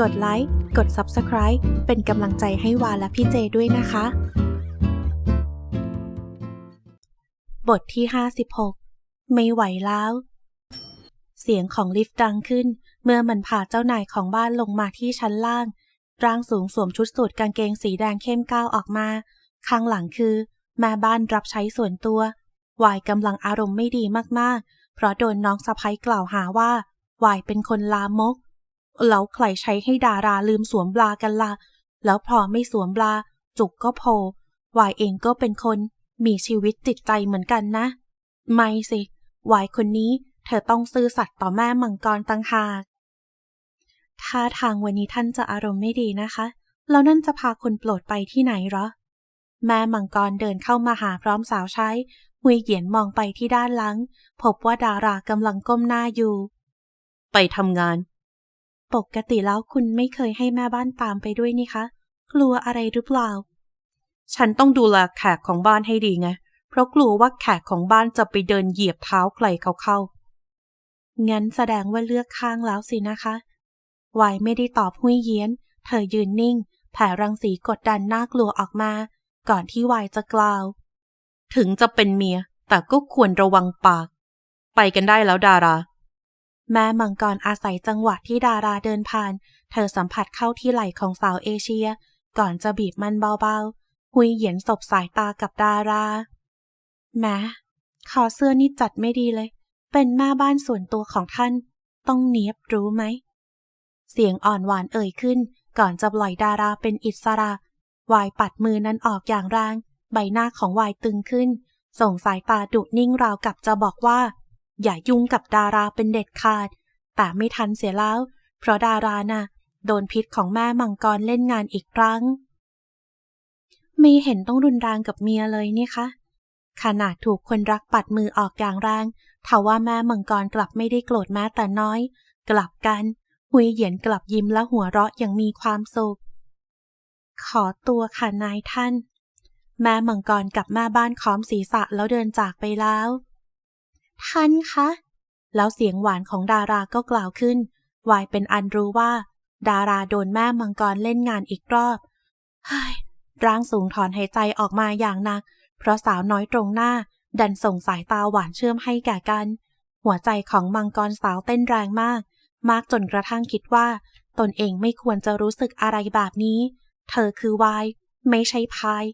กดไลค์ กด Subscribe เป็นกำลังใจให้วาและพี่เจด้วยนะคะ บทที่ 56 ไม่ไหวแล้ว เสียงของลิฟต์ดังขึ้น เมื่อมันพาเจ้านายของบ้านลงมาที่ชั้นล่าง ร่างสูงสวมชุดสูทกางเกงสีแดงเข้มก้าวออกมา ข้างหลังคือ แม่บ้านรับใช้ส่วนตัว วายกำลังอารมณ์ไม่ดีมากๆ เพราะโดนน้องสะพ้ยกล่าวหาว่า วายเป็นคนลามก แล้วใครใช้ให้ดาราลืมสวมบลากันละ่ะ แล้วพอไม่สวมบลา จุกก็โผวายเองก็เป็นคนมีชีวิตจิตใจเหมือนกันนะ ไม่สิวายคนนี้เธอต้องซื่อสัตย์ต่อแม่มังกรตังหากท่าทางวันนี้ท่านจะอารมณ์ไม่ดีนะคะ แล้วนั่นจะพาคนโปรดไปที่ไหนเหรอ แม่มังกรเดินเข้ามาหาพร้อมสาวใช้หุยเหยียนมองไปที่ด้านหลัง พบว่าดารากำลังก้มหน้าอยู่ ไปทำงาน ปกติแล้วคุณไม่เคยให้แม่บ้านตามไปด้วยนี่คะ กลัวอะไรหรือเปล่า ฉันต้องดูแลแขกของบ้านให้ดีไง เพราะกลัวว่าแขกของบ้านจะไปเดินเหยียบเท้าใครเขาเข้า งั้นแสดงว่าเลือกข้างแล้วสินะคะวายไม่ได้ตอบหุยเยียน เธอยืนนิ่ง แผ่รังสีกดดันน่ากลัวออกมา ก่อนที่วายจะกล่าว ถึงจะเป็นเมีย แต่ก็ควรระวังปาก ไปกันได้แล้วดารา แม่มังกรอาศัยจังหวะที่ดาราเดินผ่าน เธอสัมผัสเข้าที่ไหล่ของสาวเอเชีย ก่อนจะบีบมันเบาๆ หุยเหยียนสบสายตากับดาราแม้คอเสื้อนี่จัดไม่ดีเลย เป็นแม่บ้านส่วนตัวของท่าน ต้องเนียบรู้ไหม เสียงอ่อนหวานเอ่ยขึ้น ก่อนจะปล่อยดาราเป็นอิสระ วายปัดมือนั้นออกอย่างแรง ใบหน้าของวายตึงขึ้น ส่งสายตาดุนิ่งราวกับจะบอกว่า อย่ายุ่งกับดาราเป็นเด็ดขาด แต่ไม่ทันเสียแล้ว เพราะดาราน่ะ โดนพิษของแม่มังกรเล่นงานอีกครั้งม่เห็นต้องรุนแรงกับเมียเลยนี่คะขนาดถูกคนรักปัดมือออกอย่างแรงทว่าแม่มังกรกลับไม่ได้โกรธแม้แต่น้อย กลับกันหุยเหยียนกลับยิ้มและหัวเราะอย่างมีความสุข ขอตัวค่ะนายท่าน แม่มังกรกับแม่บ้านค้อมศีรษะแล้วเดินจากไปแล้ว ท่านคะ แล้วเสียงหวานของดาราก็กล่าวขึ้นวายเป็นอันรู้ว่า ดาราโดนแม่มังกรเล่นงานอีกรอบเฮ้ยร่างสูงถอนหายใจออกมาอย่างหนัก เพราะสาวน้อยตรงหน้า ดันส่งสายตาหวานเชื่อมให้แก่กัน หัวใจของมังกรสาวเต้นแรงมาก มากจนกระทั่งคิดว่า ตนเองไม่ควรจะรู้สึกอะไรแบบนี้ เธอคือวาย ไม่ใช่พาย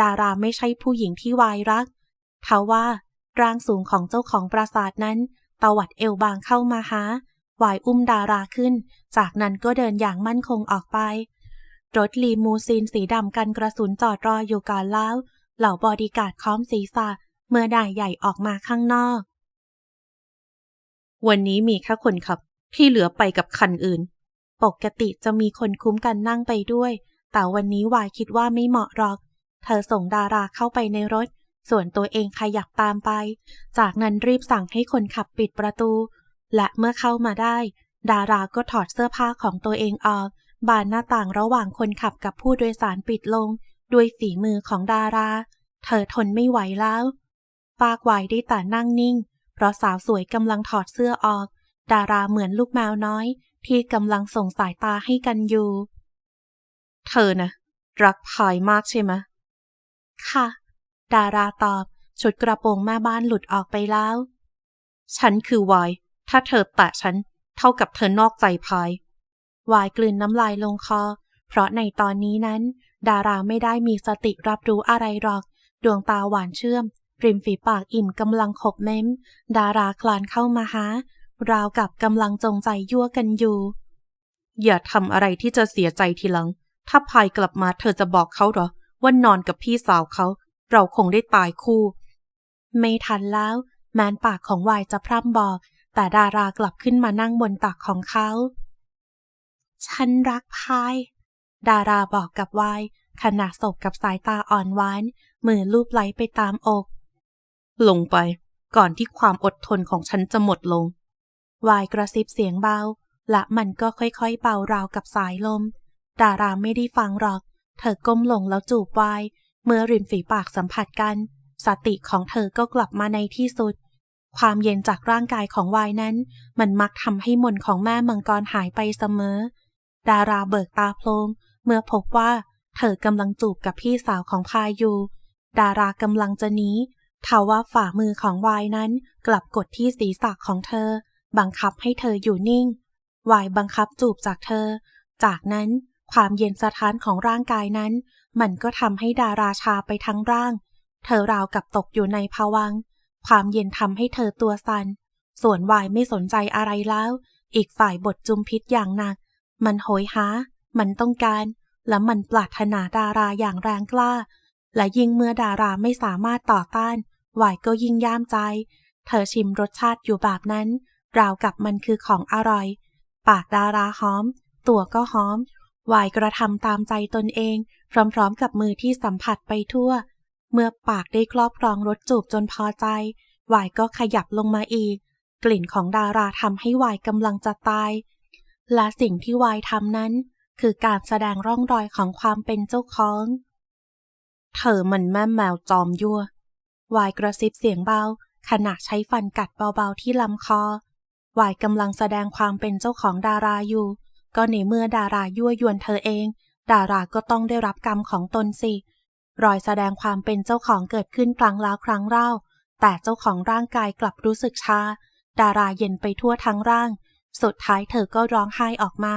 ดาราไม่ใช่ผู้หญิงที่วายรัก ทว่า ร่างสูงของเจ้าของปราสาทนั้นตวัดเอวบางเข้ามาหาวายอุ้มดาราขึ้น จากนั้นก็เดินอย่างมั่นคงออกไป รถลีมูซีนสีดำกันกระสุนจอดรออยู่ก่อนแล้ว เหล่าบอดีการ์ดค้อมศีรษะเมื่อได้ใหญ่ออกมาข้างนอก วันนี้มีแค่คนขับ ที่เหลือไปกับคันอื่น ปกติจะมีคนคุ้มกันนั่งไปด้วย แต่วันนี้วายคิดว่าไม่เหมาะหรอก เธอส่งดาราเข้าไปในรถ ส่วนตัวเองขยับตามไป จากนั้นรีบสั่งให้คนขับปิดประตู และเมื่อเข้ามาได้ ดาราก็ถอดเสื้อผ้าของตัวเองออก บานหน้าต่างระหว่างคนขับกับผู้โดยสารปิดลง ด้วยฝีมือของดารา เธอทนไม่ไหวแล้วปากไหวได้แต่นั่งนิ่ง เพราะสาวสวยกำลังถอดเสื้อออก ดาราเหมือนลูกแมวน้อย ที่กำลังส่งสายตาให้กันอยู่ เธอนะรักพายมากใช่ไหมค่ะ ดาราตอบ ชุดกระโปรงแม่บ้านหลุดออกไปแล้ว ฉันคือวาย ถ้าเธอแตะฉัน เท่ากับเธอนอกใจพายวายกลืนน้ำลายลงคอ เพราะในตอนนี้นั้น ดาราไม่ได้มีสติรับรู้อะไรหรอก ดวงตาหวานเชื่อม ริมฝีปากอิ่มกำลังขบเม้ม ดาราคลานเข้ามาหาราวกับกำลังจงใจยั่วกันอยู่ อย่าทำอะไรที่จะเสียใจทีหลัง ถ้าพายกลับมาเธอจะบอกเขาหรอ ว่านอนกับพี่สาวเขา เราคงได้ตายคู่ ไม่ทันแล้ว แม้นปากของวายจะพร่ำบอก แต่ดารากลับขึ้นมานั่งบนตักของเขา ฉันรักพาย ดาราบอกกับวายขณะศพกับสายตาอ่อนหวาน มือลูบไหลไปตามอก ลงไปก่อนที่ความอดทนของฉันจะหมดลง วายกระซิบเสียงเบา และมันก็ค่อยๆเบาราวกับสายลม ดาราไม่ได้ฟังหรอก เธอก้มลงแล้วจูบวาย เมื่อริมฝีปากสัมผัสกัน สติของเธอก็กลับมาในที่สุด ความเย็นจากร่างกายของวายนั้น มันมักทำให้มนของแม่มังกรหายไปเสมอ ดาราเบิกตาโพลงเมื่อพบว่าเธอกำลังจูบกับพี่สาวของพายอยู่ดารากำลังจะหนีทว่าฝ่ามือของวายนั้นกลับกดที่ศีรษะของเธอ บังคับให้เธออยู่นิ่ง วายบังคับจูบจากเธอ จากนั้น ความเย็นสะท้านของร่างกายนั้น มันก็ทำให้ดาราชาไปทั้งร่าง เธอราวกับตกอยู่ในภวัง ความเย็นทำให้เธอตัวสัน่น ส่วนวายไม่สนใจอะไรแล้ว อีกฝ่ายบทจุมพิษอย่างหนัก มันโหยหา มันต้องการ และมันปรารถนาดาราอย่างแรงกล้า และยิ่งเมื่อดาราไม่สามารถต่อต้านวายก็ยิ่งย่ามใจ เธอชิมรสชาติอยู่แบบนั้น ราวกับมันคือของอร่อย ปากดาราหอม ตัวก็หอม วายกระทำตามใจตนเอง พร้อมๆกับมือที่สัมผัสไปทั่ว เมื่อปากได้ครอบครองรสจูบจนพอใจ วายก็ขยับลงมาอีก กลิ่นของดาราทำให้วายกำลังจะตาย และสิ่งที่วายทำนั้น คือการแสดงร่องรอยของความเป็นเจ้าของ เธอมันแม่แมวจอมยั่ว วายกระซิบเสียงเบา ขณะใช้ฟันกัดเบาๆที่ลำคอ วายกำลังแสดงความเป็นเจ้าของดาราอยู่ ก็ในเมื่อดารายั่วยวนเธอเอง ดาราก็ต้องได้รับกรรมของตนสิ รอยแสดงความเป็นเจ้าของเกิดขึ้นครั้งแล้วครั้งเล่า แต่เจ้าของร่างกายกลับรู้สึกชา ดาราเย็นไปทั่วทั้งร่าง สุดท้ายเธอก็ร้องไห้ออกมา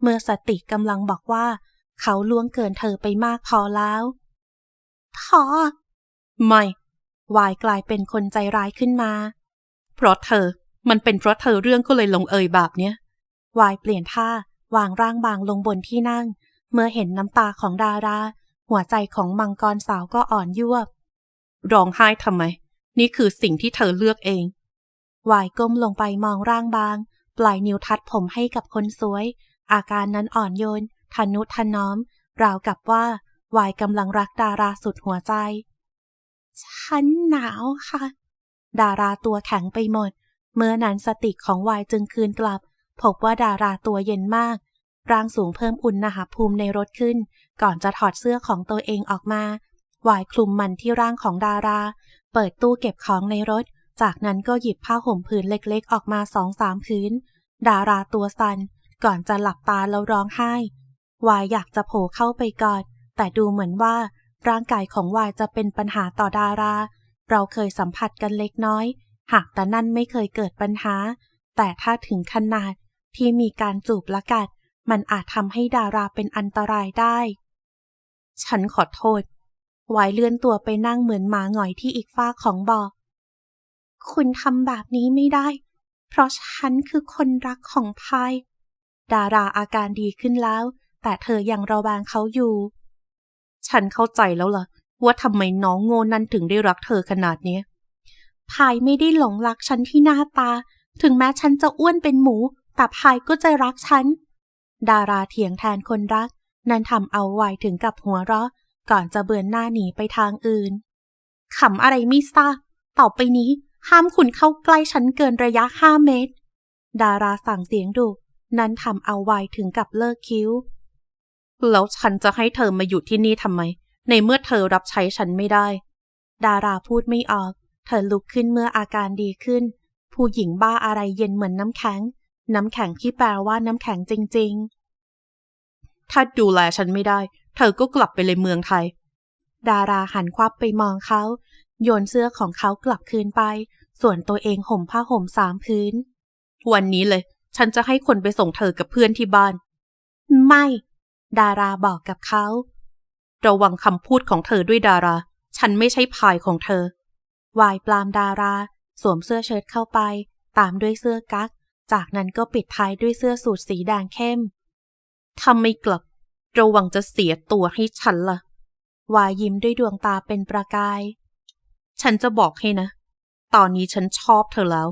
เมื่อสติกำลังบอกว่า เขาล่วงเกินเธอไปมากพอแล้วพอไม่ วายกลายเป็นคนใจร้ายขึ้นมา เพราะเธอ มันเป็นเพราะเธอเรื่องก็เลยลงเอยแบบเนี้ย วายเปลี่ยนท่า วางร่างบางลงบนที่นั่ง เมื่อเห็นน้ำตาของดารา หัวใจของมังกรสาวก็อ่อนยวบ ร้องไห้ทำไม นี่คือสิ่งที่เธอเลือกเอง วายก้มลงไปมองร่างบาง ปลายนิ้วทัดผมให้กับคนสวย อาการนั้นอ่อนโยนทนุถนอม ราวกับว่าวายกำลังรักดาราสุดหัวใจ ฉันหนาวค่ะ ดาราตัวแข็งไปหมด เมื่อนั้นสติของวายจึงคืนกลับ พบว่าดาราตัวเย็นมาก ร่างสูงเพิ่มอุณหภูมิในรถขึ้น ก่อนจะถอดเสื้อของตัวเองออกมาวายคลุมมันที่ร่างของดารา เปิดตู้เก็บของในรถ จากนั้นก็หยิบผ้าห่มผืนเล็กๆ ออกมาสองสามผืนดาราตัวสันก่อนจะหลับตาแล้วร้องไห้ วายอยากจะโผล่เข้าไปกอด แต่ดูเหมือนว่า ร่างกายของวายจะเป็นปัญหาต่อดารา เราเคยสัมผัสกันเล็กน้อย หากแต่นั่นไม่เคยเกิดปัญหา แต่ถ้าถึงขนาด ที่มีการจูบละกัด มันอาจทำให้ดาราเป็นอันตรายได้ ฉันขอโทษวายเลื่อนตัวไปนั่งเหมือนหมาหงอยที่อีกฝ้าของบ่อ คุณทำแบบนี้ไม่ได้ เพราะฉันคือคนรักของพาย ดาราอาการดีขึ้นแล้ว แต่เธอยังระแวงเขาอยู่ ฉันเข้าใจแล้วล่ะ ว่าทำไมน้องโง่นั้นถึงได้รักเธอขนาดนี้พายไม่ได้หลงรักฉันที่หน้าตา ถึงแม้ฉันจะอ้วนเป็นหมู แต่พายก็จะรักฉัน ดาราเถียงแทนคนรัก นั่นทำเอาไวถึงกับหัวเราะ ก่อนจะเบือนหน้าหนีไปทางอื่นขำอะไรไม่ทราบต่อไปนี้ห้ามคุณเข้าใกล้ฉันเกินระยะห้าเมตร ดาราสั่งเสียงดุนั่นทำเอาไวถึงกับเลิกคิ้ว แล้วฉันจะให้เธอมาอยู่ที่นี่ทำไม ในเมื่อเธอรับใช้ฉันไม่ได้ ดาราพูดไม่ออก เธอลุกขึ้นเมื่ออาการดีขึ้น ผู้หญิงบ้าอะไรเย็นเหมือนน้ำแข็ง น้ำแข็งที่แปลว่าน้ำแข็งจริง ๆ ถ้าดูแลฉันไม่ได้ เธอก็กลับไปเลยเมืองไทย ดาราหันควับไปมองเขา โยนเสื้อของเขากลับคืนไป ส่วนตัวเองห่มผ้าห่มสามพื้น วันนี้เลย ฉันจะให้คนไปส่งเธอกับเพื่อนที่บ้าน ไม่ ดาราบอกกับเขา ระวังคำพูดของเธอด้วยดารา ฉันไม่ใช่พายของเธอวายปลามดารา สวมเสื้อเชิ้ตเข้าไป ตามด้วยเสื้อกั๊ก จากนั้นก็ปิดท้ายด้วยเสื้อสูทสีแดงเข้มถ้าไม่กลับ ระวังจะเสียตัวให้ฉันละ่ะ วายยิ้มด้วยดวงตาเป็นประกาย ฉันจะบอกให้นะ ตอนนี้ฉันชอบเธอแล้ว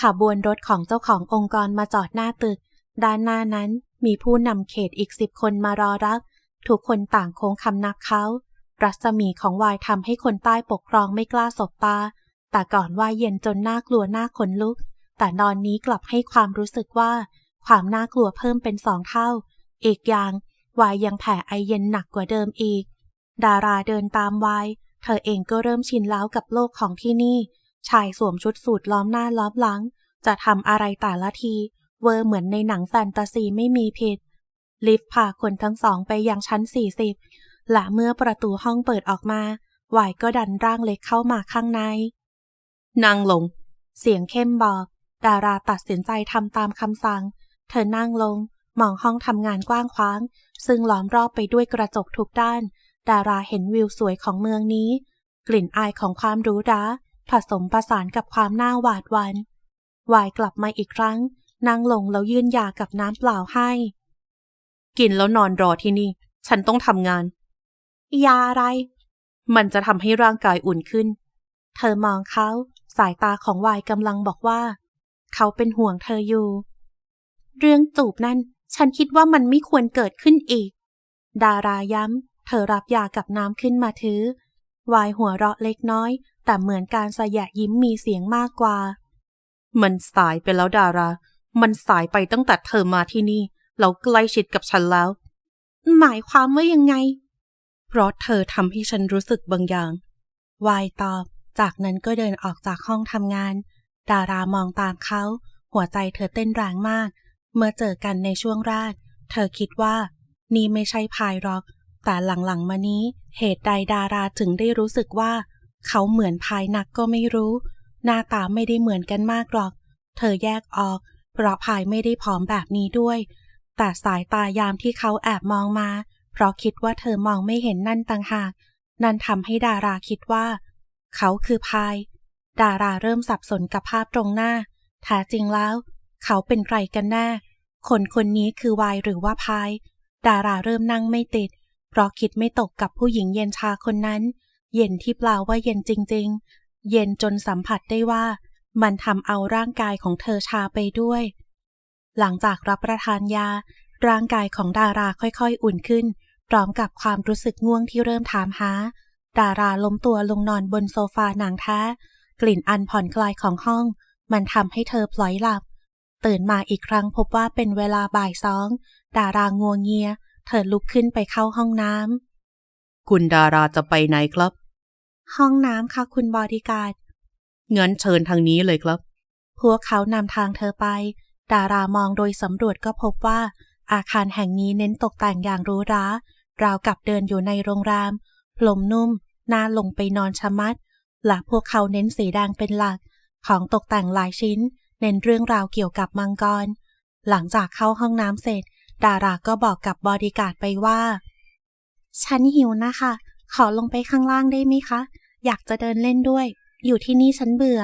ขบวนรถของเจ้าขององค์กรมาจอดหน้าตึก ด้านหน้านั้นมีผู้นำเขตอีกสิบคนมารอรับ ทุกคนต่างโค้งคำนับเขา รัศมีของวายทำให้คนใต้ปกครองไม่กล้าสบตา แต่ก่อนวายเย็นจนน่ากลัวน่าขนลุก แต่นอนนี้กลับให้ความรู้สึกว่า ความน่ากลัวเพิ่มเป็นสองเท่า อีกอย่างวายยังแผ่ไอเย็นหนักกว่าเดิมอีก ดาราเดินตามวาย เธอเองก็เริ่มชินแล้วกับโลกของที่นี่ ชายสวมชุดสูทล้อมหน้าล้อมหลัง จะทำอะไรแต่ละที เวอร์เหมือนในหนังแฟนตาซีไม่มีผิด ลิฟต์พาคนทั้งสองไปยังชั้น 40 และเมื่อประตูห้องเปิดออกมาวายก็ดันร่างเล็กเข้ามาข้างใน นั่งลง เสียงเข้มบอก ดาราตัดสินใจทำตามคำสั่ง เธอนั่งลง มองห้องทำงานกว้างขวาง ซึ่งล้อมรอบไปด้วยกระจกทุกด้าน ดาราเห็นวิวสวยของเมืองนี้ กลิ่นอายของความหรู้ราผสมประสานกับความน่าหวาดหวั่นวายกลับมาอีกครั้ง นั่งลงแล้วยื่นยากับน้ำเปล่าให้ กินแล้วนอนรอที่นี่ ฉันต้องทำงาน ยาอะไร มันจะทำให้ร่างกายอุ่นขึ้น เธอมองเขา สายตาของวายกำลังบอกว่า เขาเป็นห่วงเธออยู่ เรื่องจูบนั่นฉันคิดว่ามันไม่ควรเกิดขึ้นอีก ดาราย้ำ เธอรับยากับน้ำขึ้นมาถือ วายหัวเราะเล็กน้อย แต่เหมือนการสยะยิ้มมีเสียงมากกว่า มันสายไปแล้วดารา มันสายไปตั้งแต่เธอมาที่นี่แล้วใกล้ชิดกับฉันแล้ว หมายความว่ายังไง เพราะเธอทำให้ฉันรู้สึกบางอย่าง วายตอบ จากนั้นก็เดินออกจากห้องทำงาน ดารามองตามเขา หัวใจเธอเต้นแรงมาก เมื่อเจอกันในช่วงแรก เธอคิดว่า นี่ไม่ใช่พายหรอก แต่หลังๆมานี้เหตุใดดาราถึงได้รู้สึกว่า เขาเหมือนพายนักก็ไม่รู้ หน้าตาไม่ได้เหมือนกันมากหรอก เธอแยกออก เพราะพายไม่ได้ผอมแบบนี้ด้วย แต่สายตายามที่เขาแอบมองมา เพราะคิดว่าเธอมองไม่เห็นนั่นต่างหาก นั่นทำให้ดาราคิดว่า เขาคือพาย ดาราเริ่มสับสนกับภาพตรงหน้าแท้จริงแล้ว เขาเป็นใครกันแน่ คนคนนี้คือวายหรือว่าพาย ดาราเริ่มนั่งไม่ติด เพราะคิดไม่ตกกับผู้หญิงเย็นชาคนนั้น เย็นที่เปล่าว่าเย็นจริง ๆ เย็นจนสัมผัสได้ว่า มันทำเอาร่างกายของเธอชาไปด้วย หลังจากรับประทานยา ร่างกายของดาราค่อยๆ อุ่นขึ้น พร้อมกับความรู้สึกง่วงที่เริ่มถามหา ดาราล้มตัวลงนอนบนโซฟาหนังแท้ กลิ่นอันผ่อนคลายของห้อง มันทำให้เธอพลอยหลับ ตื่นมาอีกครั้งพบว่าเป็นเวลาบ่ายสองดารางัวเงีย เธอลุกขึ้นไปเข้าห้องน้ำคุณดาราจะไปไหนครับ ห้องน้ำค่ะคุณบอดี้การ์ดงั้นเชิญทางนี้เลยครับ พวกเขานำทางเธอไป ดารามองโดยสำรวจก็พบว่า อาคารแห่งนี้เน้นตกแต่งอย่างหรูหราราวกับเดินอยู่ในโรงแรมพลมนุ่มน่าลงไปนอนชะมัด และพวกเขาเน้นสีแดงเป็นหลัก ของตกแต่งหลายชิ้น เน้นเรื่องราวเกี่ยวกับมังกร หลังจากเข้าห้องน้ำเสร็จ ดาราก็บอกกับบอดี้การ์ดไปว่า ฉันหิวนะคะ ขอลงไปข้างล่างได้ไหมคะ อยากจะเดินเล่นด้วย อยู่ที่นี่ฉันเบื่อ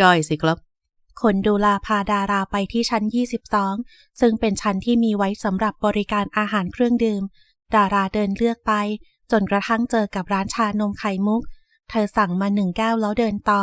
ได้สิครับ คนดูแลพาดาราไปที่ชั้น 22 ซึ่งเป็นชั้นที่มีไว้สำหรับบริการอาหารเครื่องดื่ม ดาราเดินเลือกไป จนกระทั่งเจอกับร้านชานมไข่มุก เธอสั่งมาหนึ่งแก้วแล้วเดินต่อ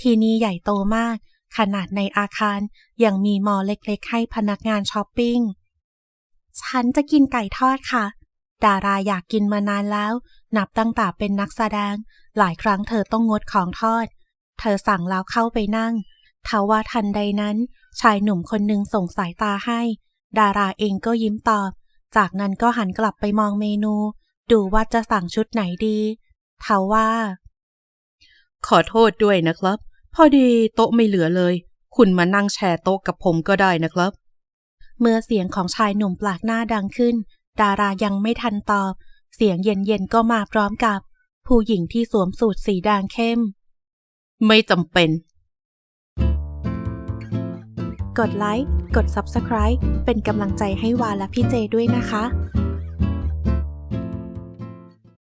ที่นี่ใหญ่โตมาก ขนาดในอาคารยังมีมอเล็กๆ ให้พนักงานช้อปปิ้ง ฉันจะกินไก่ทอดค่ะ ดาราอยากกินมานานแล้ว นับตั้งแต่เป็นนักแสดง หลายครั้งเธอต้องงดของทอด เธอสั่งแล้วเข้าไปนั่งทว่าทันใดนั้น ชายหนุ่มคนหนึ่งส่งสายตาให้ ดาราเองก็ยิ้มตอบ จากนั้นก็หันกลับไปมองเมนู ดูว่าจะสั่งชุดไหนดีทว่า ขอโทษด้วยนะครับ พอดีโต๊ะไม่เหลือเลย คุณมานั่งแชร์โต๊ะกับผมก็ได้นะครับ เมื่อเสียงของชายหนุ่มแปลกหน้าดังขึ้น ดารายังไม่ทันตอบ เสียงเย็นๆก็มาพร้อมกับ ผู้หญิงที่สวมสูทสีแดงเข้ม ไม่จำเป็น กดไลค์ กด Subscribe เป็นกำลังใจให้วาและพี่เจด้วยนะคะ